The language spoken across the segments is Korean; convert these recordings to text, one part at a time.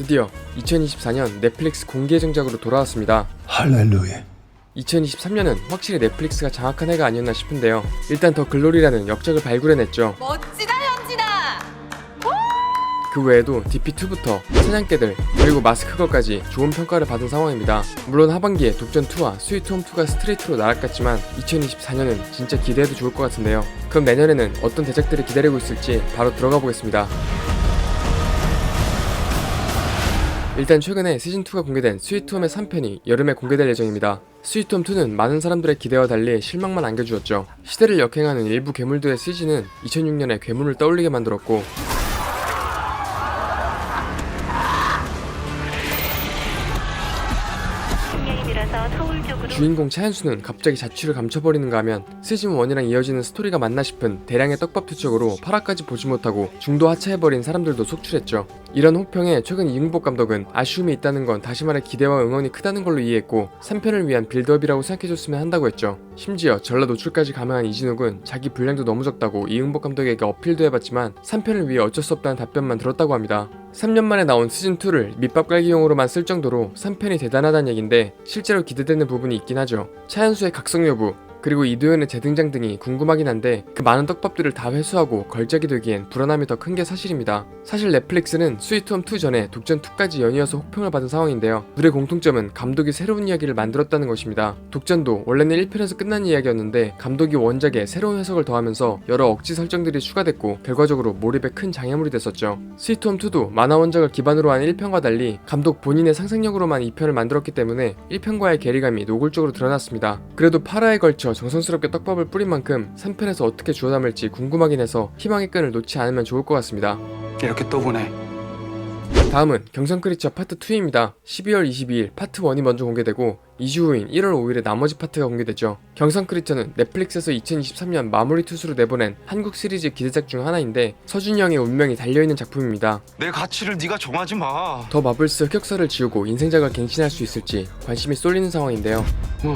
드디어 2024년 넷플릭스 공개 정작으로 돌아왔습니다. 할렐루야. 2023년은 확실히 넷플릭스가 장악한 해가 아니었나 싶은데요. 일단 더 글로리라는 역작을 발굴해냈죠. 멋지다 현진아 그 외에도 DP2부터 사냥개들 그리고 마스크걸까지 좋은 평가를 받은 상황입니다. 물론 하반기에 독전2와 스위트홈2가 스트레이트로 날아갔지만 2024년은 진짜 기대해도 좋을 것 같은데요. 그럼 내년에는 어떤 대작들이 기다리고 있을지 바로 들어가 보겠습니다. 일단 최근에 시즌2가 공개된 스위트홈의 3편이 여름에 공개될 예정입니다. 스위트홈2는 많은 사람들의 기대와 달리 실망만 안겨주었죠. 시대를 역행하는 일부 괴물들의 CG는 2006년에 괴물을 떠올리게 만들었고 주인공 차현수는 갑자기 자취를 감춰버리는가 하면 시즌 1이랑 이어지는 스토리가 맞나 싶은 대량의 떡밥 투척으로 8화까지 보지 못하고 중도 하차해버린 사람들도 속출했죠. 이런 호평에 최근 이응복 감독은 아쉬움이 있다는 건 다시 말해 기대와 응원이 크다는 걸로 이해했고 3편을 위한 빌드업이라고 생각해줬으면 한다고 했죠. 심지어 전라 노출까지 감행한 이진욱은 자기 분량도 너무 적다고 이응복 감독에게 어필도 해봤지만 3편을 위해 어쩔 수 없다는 답변만 들었다고 합니다. 3년 만에 나온 시즌2를 밑밥 깔기용으로만 쓸 정도로 3편이 대단하다는 얘긴데 실제로 기대되는 부분이 있긴 하죠. 차현수의 각성 여부, 그리고 이도현의 재등장 등이 궁금하긴 한데 그 많은 떡밥들을 다 회수하고 걸작이 되기엔 불안함이 더 큰 게 사실입니다. 사실 넷플릭스는 스위트홈2 전에 독전2까지 연이어서 혹평을 받은 상황인데요. 둘의 공통점은 감독이 새로운 이야기를 만들었다는 것입니다. 독전도 원래는 1편에서 끝난 이야기였는데 감독이 원작에 새로운 해석을 더하면서 여러 억지 설정들이 추가됐고 결과적으로 몰입에 큰 장애물이 됐었죠. 스위트홈2도 만화 원작을 기반으로 한 1편과 달리 감독 본인의 상상력으로만 2편을 만들었기 때문에 1편과의 괴리감이 노골적으로 드러났습니다. 그래도 8화에 걸쳐 정성스럽게 떡밥을 뿌린 만큼 3편에서 어떻게 주워 담을지 궁금하긴 해서 희망의 끈을 놓지 않으면 좋을 것 같습니다. 이렇게 또 보네. 다음은 경성 크리처 파트 2입니다. 12월 22일 파트 1이 먼저 공개되고 2주 후인 1월 5일에 나머지 파트가 공개되죠. 경성 크리처는 넷플릭스에서 2023년 마무리 투수로 내보낸 한국 시리즈 기대작 중 하나인데 서준이 형의 운명이 달려있는 작품입니다. 내 가치를 네가 정하지 마. 더 마블스 흑역사를 지우고 인생작을 갱신할 수 있을지 관심이 쏠리는 상황인데요. 뭐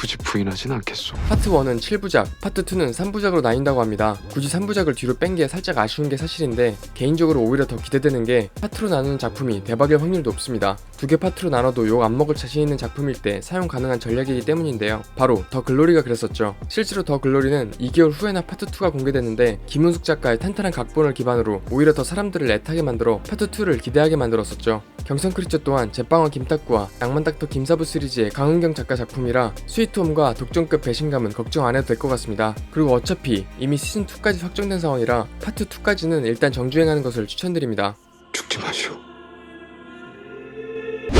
굳이 부인하진 않겠소. 파트 1은 7부작, 파트 2는 3부작으로 나뉜다고 합니다. 굳이 3부작을 뒤로 뺀 게 살짝 아쉬운 게 사실인데 개인적으로 오히려 더 기대되는 게 파트로 나누는 작품이 대박일 확률도 높습니다. 두 개 파트로 나눠도 욕 안 먹을 자신 있는 작품일 때 사용 가능한 전략이기 때문인데요. 바로 더 글로리가 그랬었죠. 실제로 더 글로리는 2개월 후에나 파트 2가 공개됐는데 김은숙 작가의 탄탄한 각본을 기반으로 오히려 더 사람들을 애타게 만들어 파트 2를 기대하게 만들었었죠. 경성 크리처 또한 제빵왕 김탁구와 낭만 닥터 김사부 시리즈의 강은경 작가 작품이라 스위 트홈과 독점급 배신감은 걱정 안 해도 될 것 같습니다. 그리고 어차피 이미 시즌 2까지 확정된 상황이라 파트 2까지는 일단 정주행하는 것을 추천드립니다. 죽지 마시오.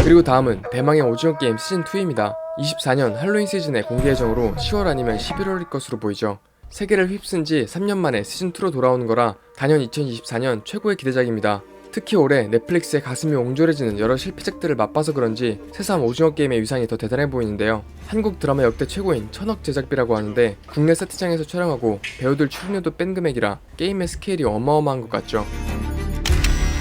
그리고 다음은 대망의 오징어 게임 시즌 2입니다. 24년 할로윈 시즌의 공개 예정으로 10월 아니면 11월일 것으로 보이죠. 세계를 휩쓴 지 3년 만에 시즌 2로 돌아오는 거라 단연 2024년 최고의 기대작입니다. 특히 올해 넷플릭스의 가슴이 옹졸해지는 여러 실패작들을 맛봐서 그런지 새삼 오징어 게임의 위상이 더 대단해 보이는데요. 한국 드라마 역대 최고인 천억 제작비라고 하는데 국내 세트장에서 촬영하고 배우들 출연료도 뺀 금액이라 게임의 스케일이 어마어마한 것 같죠.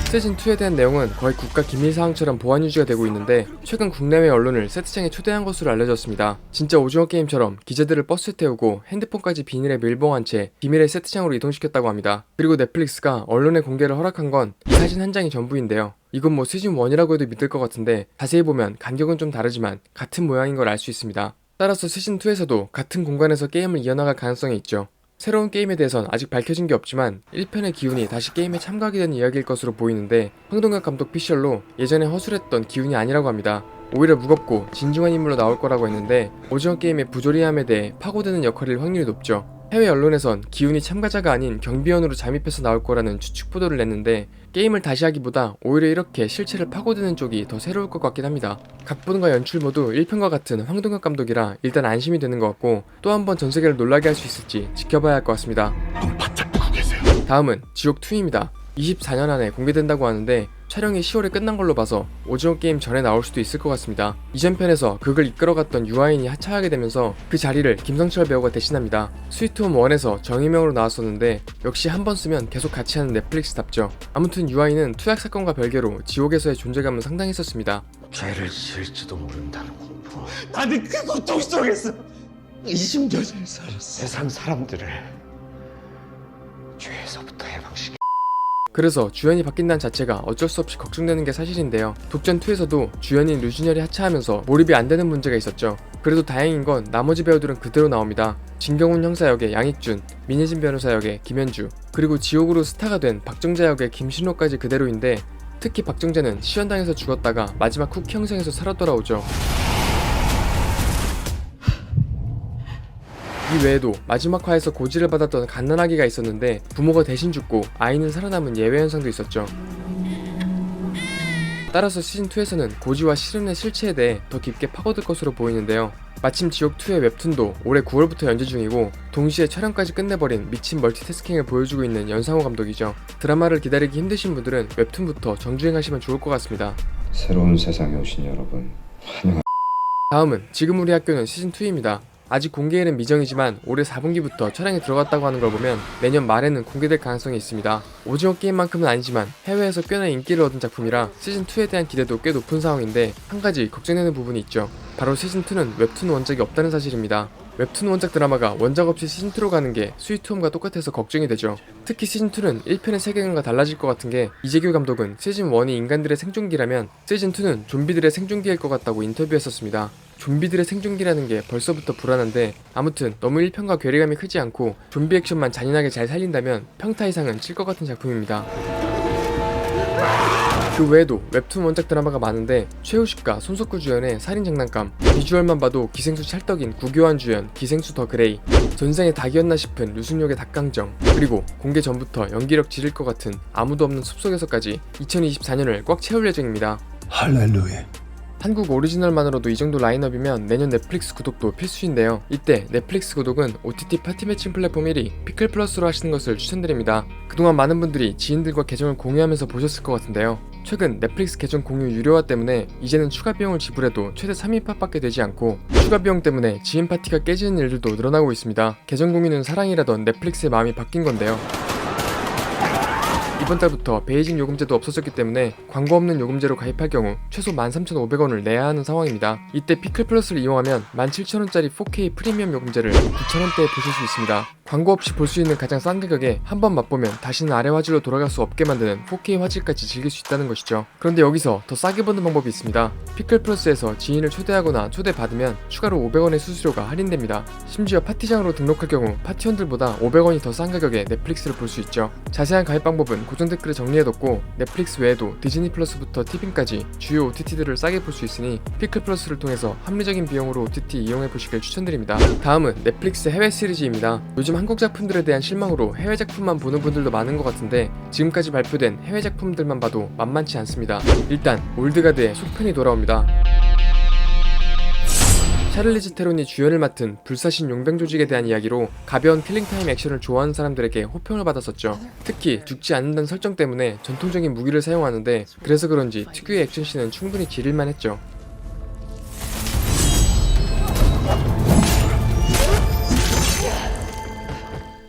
시즌2에 대한 내용은 거의 국가 기밀 사항처럼 보안 유지가 되고 있는데 최근 국내외 언론을 세트장에 초대한 것으로 알려졌습니다. 진짜 오징어 게임처럼 기자들을 버스에 태우고 핸드폰까지 비닐에 밀봉한 채 비밀의 세트장으로 이동시켰다고 합니다. 그리고 넷플릭스가 언론의 공개를 허락한 건이 사진 한 장이 전부인데요. 이건 뭐 시즌 1이라고 해도 믿을 것 같은데 자세히 보면 간격은 좀 다르지만 같은 모양인 걸 알 수 있습니다. 따라서 시즌2에서도 같은 공간에서 게임을 이어나갈 가능성이 있죠. 새로운 게임에 대해선 아직 밝혀진 게 없지만 1편의 기운이 다시 게임에 참가하게 된 이야기일 것으로 보이는데 황동혁 감독 피셜로 예전에 허술했던 기운이 아니라고 합니다. 오히려 무겁고 진중한 인물로 나올 거라고 했는데 오징어 게임의 부조리함에 대해 파고드는 역할일 확률이 높죠. 해외 언론에선 기운이 참가자가 아닌 경비원으로 잠입해서 나올 거라는 추측 보도를 냈는데 게임을 다시 하기보다 오히려 이렇게 실체를 파고드는 쪽이 더 새로울 것 같긴 합니다. 각본과 연출 모두 1편과 같은 황동혁 감독이라 일단 안심이 되는 것 같고 또 한 번 전 세계를 놀라게 할 수 있을지 지켜봐야 할 것 같습니다. 다음은 지옥2입니다. 24년 안에 공개된다고 하는데 촬영이 10월에 끝난 걸로 봐서 오징어 게임 전에 나올 수도 있을 것 같습니다. 이전 편에서 그걸 이끌어갔던 유아인이 하차하게 되면서 그 자리를 김성철 배우가 대신합니다. 스위트홈 1에서 정의명으로 나왔었는데 역시 한 번 쓰면 계속 같이 하는 넷플릭스답죠. 아무튼 유아인은 투약 사건과 별개로 지옥에서의 존재감은 상당했었습니다. 죄를 지을지도 모른다는 공포 나는 그 고통 속에서 20년을 살았어. 세상 사람들을 죄에서부터 해방시켜 그래서 주연이 바뀐다는 자체가 어쩔 수 없이 걱정되는 게 사실인데요. 독전2에서도 주연인 류준열이 하차하면서 몰입이 안 되는 문제가 있었죠. 그래도 다행인 건 나머지 배우들은 그대로 나옵니다. 진경훈 형사 역의 양익준, 민혜진 변호사 역의 김현주, 그리고 지옥으로 스타가 된 박정자 역의 김신호까지 그대로인데 특히 박정자는 시연당에서 죽었다가 마지막 쿠키 형성에서 살아 돌아오죠. 이 외에도 마지막 화에서 고지를 받았던 갓난아기가 있었는데 부모가 대신 죽고 아이는 살아남은 예외 현상도 있었죠. 따라서 시즌2에서는 고지와 시른의 실체에 대해 더 깊게 파고들 것으로 보이는데요. 마침 지옥2의 웹툰도 올해 9월부터 연재 중이고 동시에 촬영까지 끝내버린 미친 멀티태스킹을 보여주고 있는 연상호 감독이죠. 드라마를 기다리기 힘드신 분들은 웹툰부터 정주행하시면 좋을 것 같습니다. 새로운 세상에 오신 여러분 다음은 지금 우리 학교는 시즌2입니다. 아직 공개일은 미정이지만 올해 4분기부터 촬영에 들어갔다고 하는 걸 보면 내년 말에는 공개될 가능성이 있습니다. 오징어 게임만큼은 아니지만 해외에서 꽤나 인기를 얻은 작품이라 시즌2에 대한 기대도 꽤 높은 상황인데 한 가지 걱정되는 부분이 있죠. 바로 시즌2는 웹툰 원작이 없다는 사실입니다. 웹툰 원작 드라마가 원작 없이 시즌2로 가는 게 스위트홈과 똑같아서 걱정이 되죠. 특히 시즌2는 1편의 세계관과 달라질 것 같은 게 이재규 감독은 시즌1이 인간들의 생존기라면 시즌2는 좀비들의 생존기일 것 같다고 인터뷰했었습니다. 좀비들의 생존기라는 게 벌써부터 불안한데 아무튼 너무 1편과 괴리감이 크지 않고 좀비 액션만 잔인하게 잘 살린다면 평타 이상은 칠 것 같은 작품입니다. 그 외에도 웹툰 원작 드라마가 많은데 최우식과 손석구 주연의 살인 장난감 비주얼만 봐도 기생수 찰떡인 구교환 주연 기생수 더 그레이 전생에 닭이었나 싶은 류승룡의 닭강정 그리고 공개 전부터 연기력 지릴 것 같은 아무도 없는 숲속에서까지 2024년을 꽉 채울 예정입니다 할렐루야. 한국 오리지널만으로도 이 정도 라인업이면 내년 넷플릭스 구독도 필수인데요. 이때 넷플릭스 구독은 OTT 파티 매칭 플랫폼 1위 피클 플러스로 하시는 것을 추천드립니다. 그동안 많은 분들이 지인들과 계정을 공유하면서 보셨을 것 같은데요. 최근 넷플릭스 계정 공유 유료화 때문에 이제는 추가 비용을 지불해도 최대 3인팟밖에 되지 않고 추가 비용 때문에 지인 파티가 깨지는 일들도 늘어나고 있습니다. 계정 공유는 사랑이라던 넷플릭스의 마음이 바뀐 건데요. 이번 달부터 베이징 요금제도 없어졌기 때문에 광고 없는 요금제로 가입할 경우 최소 13,500원을 내야 하는 상황입니다. 이때 피클 플러스를 이용하면 17,000원짜리 4K 프리미엄 요금제를 9,000원대에 보실 수 있습니다. 광고 없이 볼 수 있는 가장 싼 가격에 한 번 맛보면 다시는 아래 화질로 돌아갈 수 없게 만드는 4K 화질까지 즐길 수 있다는 것이죠. 그런데 여기서 더 싸게 보는 방법이 있습니다. 피클 플러스에서 지인을 초대하거나 초대받으면 추가로 500원의 수수료가 할인됩니다. 심지어 파티장으로 등록할 경우 파티원들보다 500원이 더 싼 가격에 넷플릭스를 볼 수 있죠. 자세한 가입 방법은 고정 댓글에 정리해뒀고 넷플릭스 외에도 디즈니 플러스부터 티빙까지 주요 OTT들을 싸게 볼 수 있으니 피클 플러스를 통해서 합리적인 비용으로 OTT 이용해 보시길 추천드립니다. 다음은 넷플릭스 해외 시리즈입니다. 요즘 한국 작품들에 대한 실망으로 해외 작품만 보는 분들도 많은 것 같은데 지금까지 발표된 해외 작품들만 봐도 만만치 않습니다. 일단 올드가드의 속편이 돌아옵니다. 샤를리즈 테론이 주연을 맡은 불사신 용병 조직에 대한 이야기로 가벼운 킬링타임 액션을 좋아하는 사람들에게 호평을 받았었죠. 특히 죽지 않는다는 설정 때문에 전통적인 무기를 사용하는데 그래서 그런지 특유의 액션씬은 충분히 기릴만 했죠.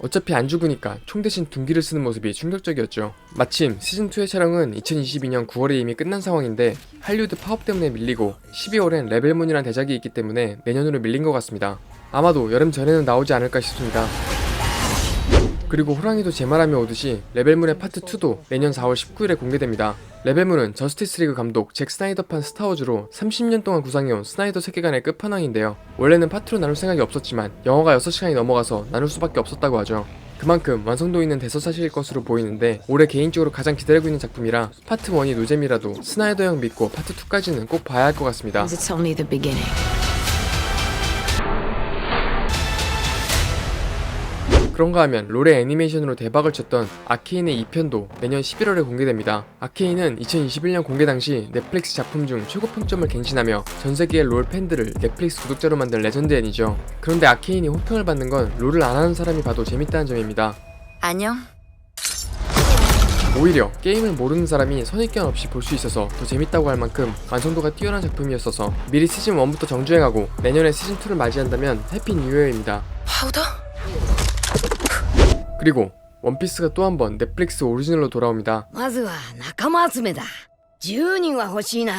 어차피 안 죽으니까 총 대신 둔기를 쓰는 모습이 충격적이었죠. 마침 시즌2의 촬영은 2022년 9월에 이미 끝난 상황인데 할리우드 파업 때문에 밀리고 12월엔 레벨문이란 대작이 있기 때문에 내년으로 밀린 것 같습니다. 아마도 여름 전에는 나오지 않을까 싶습니다. 그리고 호랑이도 제 말하며 오듯이 레벨문의 파트 2도 내년 4월 19일에 공개됩니다. 레벨문은 저스티스 리그 감독 잭 스나이더판 스타워즈로 30년 동안 구상해온 스나이더 세계관의 끝판왕인데요. 원래는 파트로 나눌 생각이 없었지만 영화가 6시간이 넘어가서 나눌 수밖에 없었다고 하죠. 그만큼 완성도 있는 대서사실일 것으로 보이는데 올해 개인적으로 가장 기다리고 있는 작품이라 파트 1이 노잼이라도 스나이더 형 믿고 파트 2까지는 꼭 봐야 할 것 같습니다. 그런가 하면 롤의 애니메이션으로 대박을 쳤던 아케인의 2편도 내년 11월에 공개됩니다. 아케인은 2021년 공개 당시 넷플릭스 작품 중 최고 평점을 갱신하며 전 세계의 롤 팬들을 넷플릭스 구독자로 만든 레전드 애니죠. 그런데 아케인이 호평을 받는 건 롤을 안 하는 사람이 봐도 재밌다는 점입니다. 안녕. 오히려 게임을 모르는 사람이 선입견 없이 볼 수 있어서 더 재밌다고 할 만큼 완성도가 뛰어난 작품이었어서 미리 시즌 1부터 정주행하고 내년에 시즌 2를 맞이한다면 해피 뉴 이어입니다. 파우더? 그리고 원피스가 또 한 번 넷플릭스 오리지널로 돌아옵니다. まずは仲間集めだ10人は欲しいな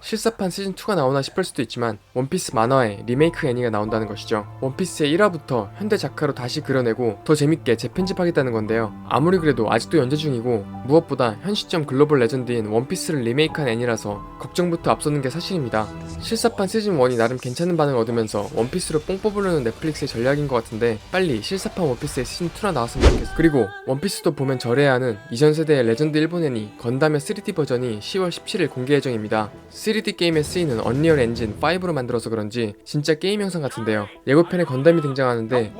실사판 시즌2가 나오나 싶을 수도 있지만 원피스 만화에 리메이크 애니가 나온다는 것이죠. 원피스의 1화부터 현대 작가로 다시 그려내고 더 재밌게 재편집하겠다는 건데요. 아무리 그래도 아직도 연재 중이고 무엇보다 현 시점 글로벌 레전드인 원피스를 리메이크한 애니라서 걱정부터 앞서는 게 사실입니다. 실사판 시즌1이 나름 괜찮은 반응을 얻으면서 원피스로 뽕 뽑으려는 넷플릭스의 전략인 것 같은데 빨리 실사판 원피스의 시즌2나 나왔으면 좋겠어. 그리고 원피스도 보면 절해야 하는 이전 세대의 레전드 일본 애니 건담의 3D 버전이 10월 17일 공개 예정입니다. 3D 게임에 쓰이는 언리얼 엔진 5로 만들어서 그런지 진짜 게임 영상 같은데요. 예고편에 건담이 등장하는데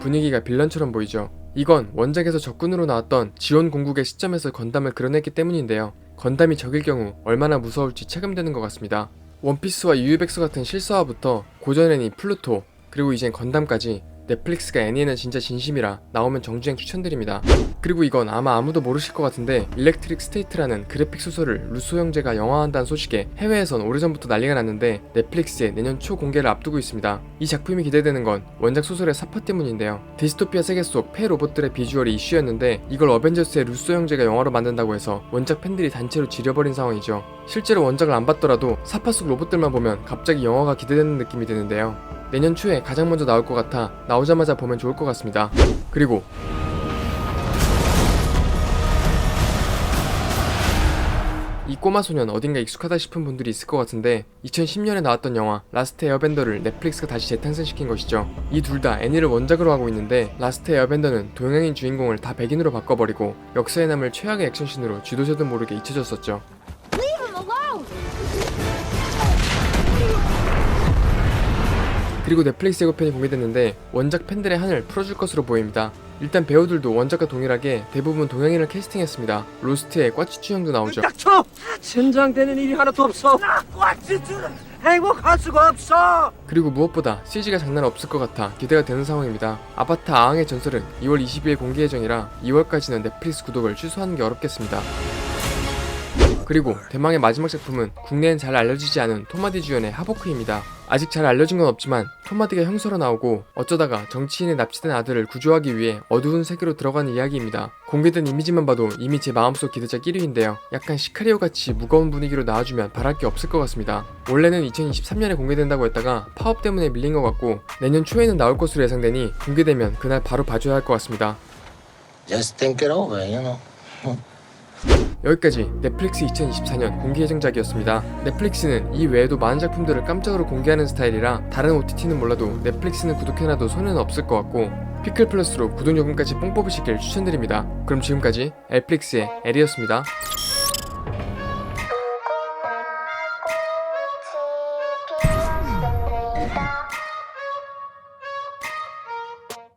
분위기가 빌런처럼 보이죠. 이건 원작에서 적군으로 나왔던 지원 공국의 시점에서 건담을 그려냈기 때문인데요. 건담이 적일 경우 얼마나 무서울지 체감되는 것 같습니다. 원피스와 유유백서 같은 실사화부터 고전 애니 플루토 그리고 이젠 건담까지 넷플릭스가 애니에는 진짜 진심이라 나오면 정주행 추천드립니다. 그리고 이건 아마 아무도 모르실 것 같은데 일렉트릭 스테이트라는 그래픽 소설을 루소 형제가 영화한다는 소식에 해외에선 오래전부터 난리가 났는데 넷플릭스에 내년 초 공개를 앞두고 있습니다. 이 작품이 기대되는 건 원작 소설의 사파 때문인데요. 디스토피아 세계 속 폐 로봇들의 비주얼이 이슈였는데 이걸 어벤져스의 루소 형제가 영화로 만든다고 해서 원작 팬들이 단체로 지려버린 상황이죠. 실제로 원작을 안 봤더라도 사파 속 로봇들만 보면 갑자기 영화가 기대되는 느낌이 드는데요. 내년 초에 가장 먼저 나올 것 같아 나오자마자 보면 좋을 것 같습니다. 그리고 이 꼬마 소년 어딘가 익숙하다 싶은 분들이 있을 것 같은데 2010년에 나왔던 영화 라스트 에어밴더를 넷플릭스가 다시 재탄생시킨 것이죠. 이 둘 다 애니를 원작으로 하고 있는데 라스트 에어밴더는 동양인 주인공을 다 백인으로 바꿔버리고 역사에 남을 최악의 액션씬으로 쥐도새도 모르게 잊혀졌었죠. 그리고 넷플릭스 예고편이 공개됐는데 원작 팬들의 한을 풀어줄 것으로 보입니다. 일단 배우들도 원작과 동일하게 대부분 동양인을 캐스팅했습니다. 로스트에 꽈치추 형도 나오죠. 닥쳐! 젠장되는 일이 하나도 없어. 꽉지주는 행복할 수가 없어. 그리고 무엇보다 CG가 장난 없을 것 같아 기대가 되는 상황입니다. 아바타 아앙의 전설은 2월 22일 공개 예정이라 2월까지는 넷플릭스 구독을 취소하는 게 어렵겠습니다. 그리고 대망의 마지막 작품은 국내엔 잘 알려지지 않은 토마디 주연의 하보크입니다. 아직 잘 알려진 건 없지만 토마디가 형사로 나오고 어쩌다가 정치인에 납치된 아들을 구조하기 위해 어두운 세계로 들어가는 이야기입니다. 공개된 이미지만 봐도 이미 제 마음속 기대작 1위인데요. 약간 시카리오 같이 무거운 분위기로 나와주면 바랄 게 없을 것 같습니다. 원래는 2023년에 공개된다고 했다가 파업 때문에 밀린 것 같고 내년 초에는 나올 것으로 예상되니 공개되면 그날 바로 봐줘야 할 것 같습니다. Just think it over, you know. 여기까지 넷플릭스 2024년 공개 예정작이었습니다. 넷플릭스는 이 외에도 많은 작품들을 깜짝으로 공개하는 스타일이라 다른 OTT는 몰라도 넷플릭스는 구독해놔도 손해는 없을 것 같고 피클 플러스로 구독 요금까지 뽕 뽑으시길 추천드립니다. 그럼 지금까지 엘플릭스의 엘이었습니다.